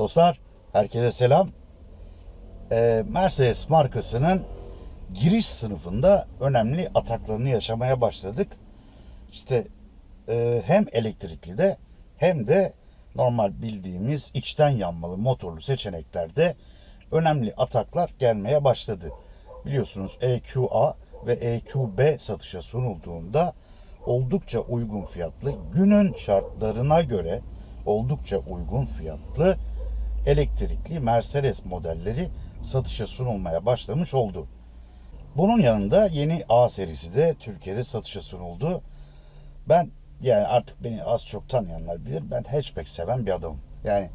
Dostlar, herkese selam. Ee, Mercedes markasının giriş sınıfında önemli ataklarını yaşamaya başladık. İşte e, hem elektrikli de hem de normal bildiğimiz içten yanmalı motorlu seçeneklerde önemli ataklar gelmeye başladı. Biliyorsunuz EQA ve EQB satışa sunulduğunda oldukça uygun fiyatlı, günün şartlarına göre oldukça uygun fiyatlı elektrikli Mercedes modelleri satışa sunulmaya başlamış oldu. Bunun yanında yeni A serisi de Türkiye'de satışa sunuldu. Ben yani artık beni az çok tanıyanlar bilir. Ben hatchback seven bir adamım. Yani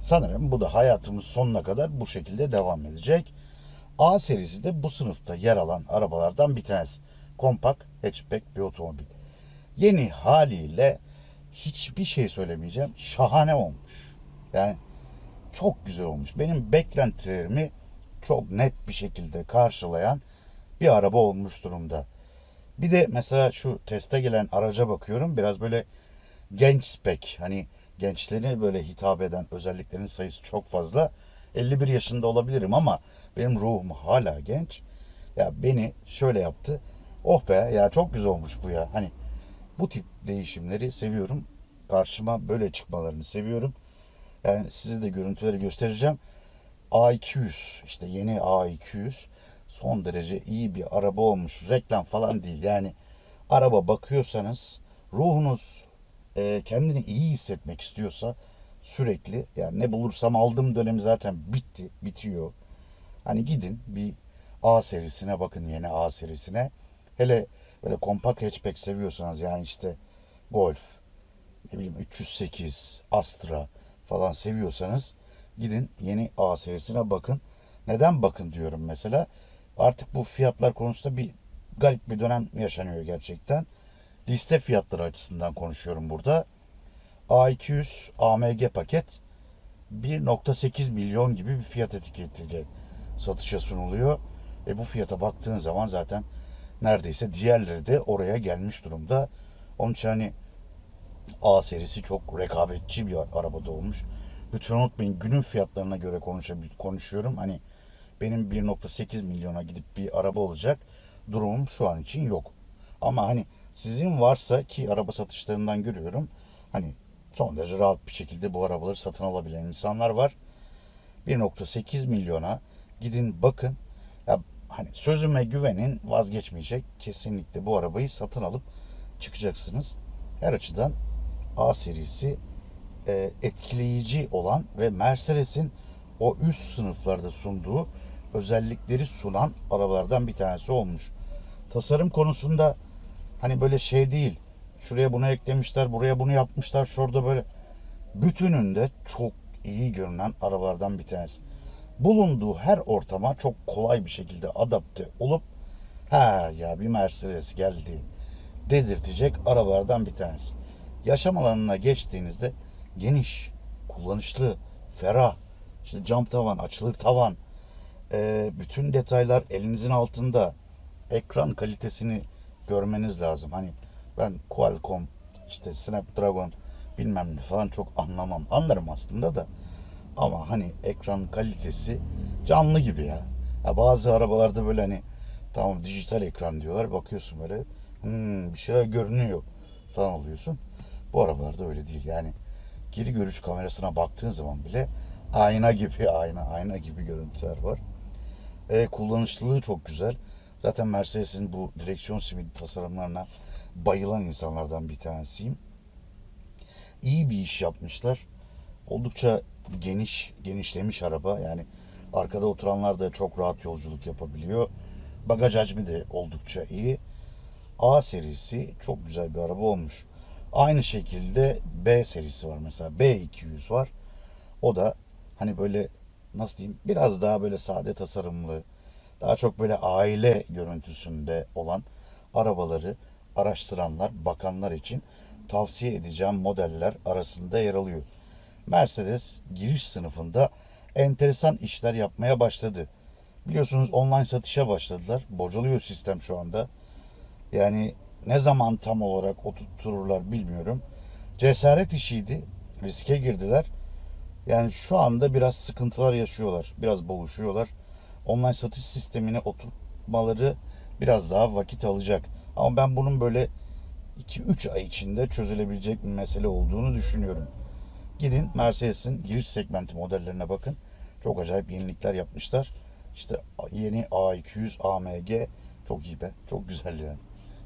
sanırım bu da hayatımız sonuna kadar bu şekilde devam edecek. A serisi de bu sınıfta yer alan arabalardan bir tanesi. Kompakt hatchback bir otomobil. Yeni haliyle hiçbir şey söylemeyeceğim. Şahane olmuş. Yani çok güzel olmuş. Benim beklentilerimi çok net bir şekilde karşılayan bir araba olmuş durumda. Bir de mesela şu teste gelen araca bakıyorum. Biraz böyle genç spek. Hani gençlere böyle hitap eden özelliklerin sayısı çok fazla. 51 yaşında olabilirim ama benim ruhum hala genç. Ya beni şöyle yaptı. Oh be ya çok güzel olmuş bu ya. Hani bu tip değişimleri seviyorum. Karşıma böyle çıkmalarını seviyorum. Yani size de görüntüleri göstereceğim. A200 işte yeni A200 son derece iyi bir araba olmuş. Reklam falan değil. Yani araba bakıyorsanız ruhunuz e, kendini iyi hissetmek istiyorsa sürekli yani ne bulursam aldım dönemi zaten bitti, bitiyor. Hani gidin bir A serisine bakın yeni A serisine. Hele böyle kompakt hatchback seviyorsanız yani işte Golf, ne bileyim 308, Astra falan seviyorsanız gidin yeni A serisine bakın. Neden bakın diyorum mesela. Artık bu fiyatlar konusunda bir garip bir dönem yaşanıyor gerçekten. Liste fiyatları açısından konuşuyorum burada. A200 AMG paket 1.8 milyon gibi bir fiyat etiketiyle satışa sunuluyor. E bu fiyata baktığın zaman zaten neredeyse diğerleri de oraya gelmiş durumda. Onun için hani A serisi çok rekabetçi bir arabada olmuş. Lütfen unutmayın günün fiyatlarına göre konuşuyorum. Hani benim 1.8 milyona gidip bir araba olacak durumum şu an için yok. Ama hani sizin varsa ki araba satışlarından görüyorum. Hani son derece rahat bir şekilde bu arabaları satın alabilen insanlar var. 1.8 milyona gidin bakın. Ya hani sözüme güvenin vazgeçmeyecek. Kesinlikle bu arabayı satın alıp çıkacaksınız. Her açıdan A serisi e, etkileyici olan ve Mercedes'in o üst sınıflarda sunduğu özellikleri sunan arabalardan bir tanesi olmuş. Tasarım konusunda hani böyle şey değil. Şuraya bunu eklemişler, buraya bunu yapmışlar, şurada böyle bütününde çok iyi görünen arabalardan bir tanesi. Bulunduğu her ortama çok kolay bir şekilde adapte olup ha ya bir Mercedes geldi dedirtecek arabalardan bir tanesi. Yaşam alanına geçtiğinizde geniş, kullanışlı, ferah, işte cam tavan, açılır tavan, e, bütün detaylar elinizin altında. Ekran kalitesini görmeniz lazım. Hani ben Qualcomm, işte Snapdragon bilmem ne falan çok anlamam. Anlarım aslında da. Ama hani ekran kalitesi canlı gibi ya. ya bazı arabalarda böyle hani tamam dijital ekran diyorlar. Bakıyorsun böyle hmm, bir şeyler görünüyor falan oluyorsun. Bu arabalarda öyle değil. Yani geri görüş kamerasına baktığın zaman bile ayna gibi ayna ayna gibi görüntüler var. E, kullanışlılığı çok güzel. Zaten Mercedes'in bu direksiyon simidi tasarımlarına bayılan insanlardan bir tanesiyim. İyi bir iş yapmışlar. Oldukça geniş, genişlemiş araba. Yani arkada oturanlar da çok rahat yolculuk yapabiliyor. Bagaj hacmi de oldukça iyi. A serisi çok güzel bir araba olmuş. Aynı şekilde B serisi var mesela. B200 var. O da hani böyle nasıl diyeyim biraz daha böyle sade tasarımlı, daha çok böyle aile görüntüsünde olan arabaları araştıranlar, bakanlar için tavsiye edeceğim modeller arasında yer alıyor. Mercedes giriş sınıfında enteresan işler yapmaya başladı. Biliyorsunuz online satışa başladılar. Bocalıyor sistem şu anda. Yani ne zaman tam olarak oturtururlar bilmiyorum. Cesaret işiydi. Riske girdiler. Yani şu anda biraz sıkıntılar yaşıyorlar. Biraz boğuşuyorlar. Online satış sistemine oturtmaları biraz daha vakit alacak. Ama ben bunun böyle 2-3 ay içinde çözülebilecek bir mesele olduğunu düşünüyorum. Gidin Mercedes'in giriş segmenti modellerine bakın. Çok acayip yenilikler yapmışlar. İşte yeni A200 AMG çok iyi be. Çok güzel yani.